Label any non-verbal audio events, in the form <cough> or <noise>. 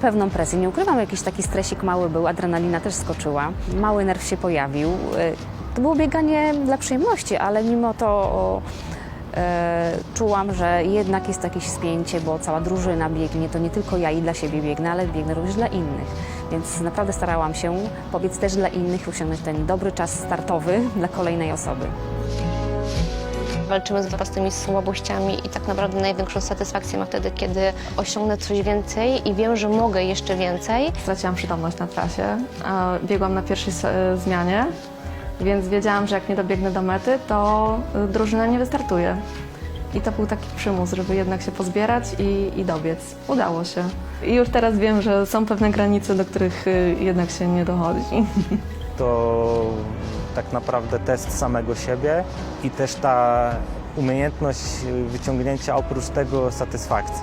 pewną presję. Nie ukrywam, jakiś taki stresik mały był, adrenalina też skoczyła, mały nerw się pojawił. Y, To było bieganie dla przyjemności, ale mimo to e, czułam, że jednak jest jakieś spięcie, bo cała drużyna biegnie, to nie tylko ja i dla siebie biegnę, ale biegnę również dla innych. Więc naprawdę starałam się pobiec też dla innych i osiągnąć ten dobry czas startowy <laughs> dla kolejnej osoby. Walczymy z własnymi słabościami i tak naprawdę największą satysfakcję mam wtedy, kiedy osiągnę coś więcej i wiem, że mogę jeszcze więcej. Straciłam przytomność na trasie. Biegłam na pierwszej e, zmianie, więc wiedziałam, że jak nie dobiegnę do mety, to y, drużyna nie wystartuje. I to był taki przymus, żeby jednak się pozbierać i, i dobiec. Udało się. I już teraz wiem, że są pewne granice, do których y, jednak się nie dochodzi. <laughs> to tak naprawdę test samego siebie i też ta umiejętność wyciągnięcia oprócz tego satysfakcji.